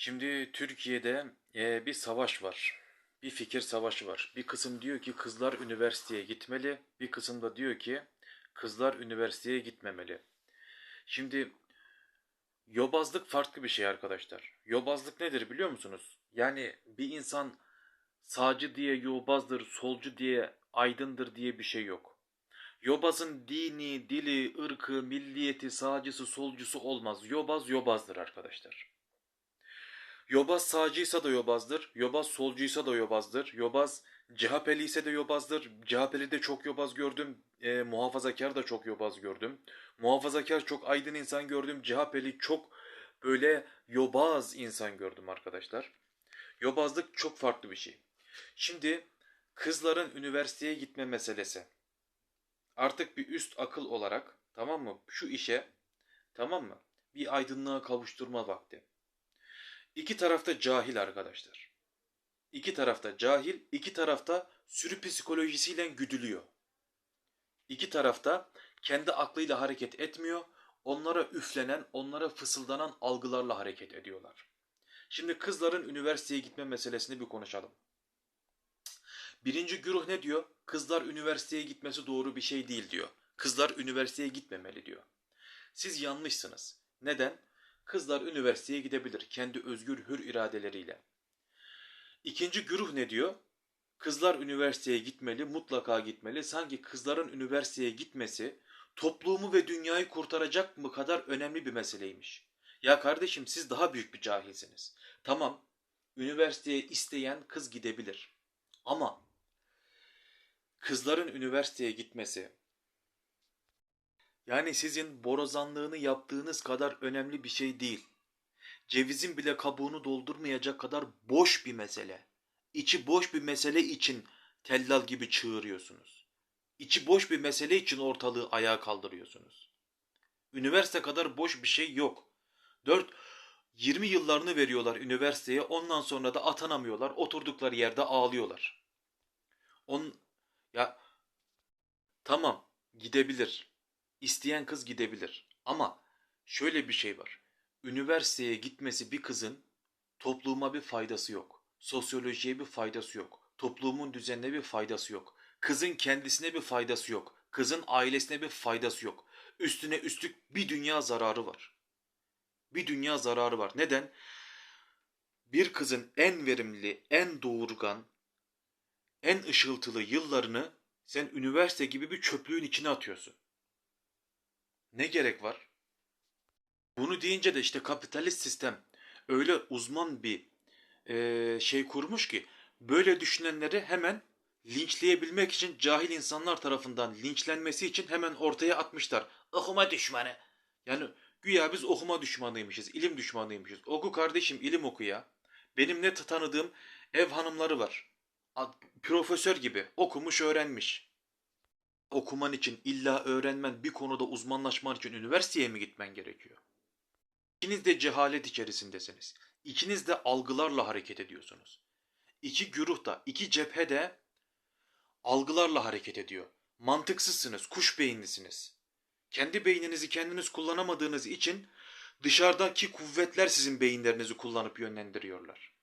Şimdi Türkiye'de e, bir savaş var. Bir fikir savaşı var. Bir kısım diyor ki kızlar üniversiteye gitmeli. Bir kısım da diyor ki kızlar üniversiteye gitmemeli. Şimdi yobazlık farklı bir şey arkadaşlar. Yobazlık nedir biliyor musunuz? Yani bir insan sağcı diye yobazdır, solcu diye aydındır diye bir şey yok. Yobazın dini, dili, ırkı, milliyeti, sağcısı, solcusu olmaz. Yobaz yobazdır arkadaşlar. Yobaz sağcıysa da yobazdır. Yobaz solcuysa da yobazdır. Yobaz CHP'li ise de yobazdır. CHP'li de çok yobaz gördüm. E, muhafazakar da çok yobaz gördüm. Muhafazakar çok aydın insan gördüm. CHP'li çok böyle yobaz insan gördüm arkadaşlar. Yobazlık çok farklı bir şey. Şimdi kızların üniversiteye gitme meselesi. Artık bir üst akıl olarak tamam mı? Şu işe tamam mı? Bir aydınlığa kavuşturma vakti. İki tarafta cahil arkadaşlar. İki tarafta cahil, iki tarafta sürü psikolojisiyle güdülüyor. İki tarafta kendi aklıyla hareket etmiyor, onlara üflenen, onlara fısıldanan algılarla hareket ediyorlar. Şimdi kızların üniversiteye gitme meselesini bir konuşalım. Birinci güruh ne diyor? Kızlar üniversiteye gitmesi doğru bir şey değil diyor. Kızlar üniversiteye gitmemeli diyor. Siz yanlışsınız. Neden? Kızlar üniversiteye gidebilir kendi özgür hür iradeleriyle. İkinci güruh ne diyor? Kızlar üniversiteye gitmeli, mutlaka gitmeli. Sanki kızların üniversiteye gitmesi toplumu ve dünyayı kurtaracak mı kadar önemli bir meseleymiş. Ya kardeşim siz daha büyük bir cahilsiniz. Tamam, üniversiteye isteyen kız gidebilir. Ama kızların üniversiteye gitmesi yani sizin borazanlığını yaptığınız kadar önemli bir şey değil. Cevizin bile kabuğunu doldurmayacak kadar boş bir mesele. İçi boş bir mesele için tellal gibi çığırıyorsunuz. İçi boş bir mesele için ortalığı ayağa kaldırıyorsunuz. Üniversite kadar boş bir şey yok. 4 20 yıllarını veriyorlar üniversiteye ondan sonra da atanamıyorlar. Oturdukları yerde ağlıyorlar. On ya tamam gidebilir. İsteyen kız gidebilir. Ama şöyle bir şey var. Üniversiteye gitmesi bir kızın topluma bir faydası yok. Sosyolojiye bir faydası yok. Toplumun düzenine bir faydası yok. Kızın kendisine bir faydası yok. Kızın ailesine bir faydası yok. Üstüne üstlük bir dünya zararı var. Bir dünya zararı var. Neden? Bir kızın en verimli, en doğurgan, en ışıltılı yıllarını sen üniversite gibi bir çöplüğün içine atıyorsun. Ne gerek var? Bunu deyince de işte kapitalist sistem öyle uzman bir eee, şey kurmuş ki böyle düşünenleri hemen linçleyebilmek için cahil insanlar tarafından linçlenmesi için hemen ortaya atmışlar. Okuma düşmanı. Yani güya biz okuma düşmanıymışız, ilim düşmanıymışız. Oku kardeşim ilim oku ya. Benim ne tanıdığım ev hanımları var. Profesör gibi okumuş öğrenmiş okuman için illa öğrenmen bir konuda uzmanlaşman için üniversiteye mi gitmen gerekiyor? İkiniz de cehalet içerisindesiniz. İkiniz de algılarla hareket ediyorsunuz. İki güruh da, iki cephe de algılarla hareket ediyor. Mantıksızsınız, kuş beyinlisiniz. Kendi beyninizi kendiniz kullanamadığınız için dışarıdaki kuvvetler sizin beyinlerinizi kullanıp yönlendiriyorlar.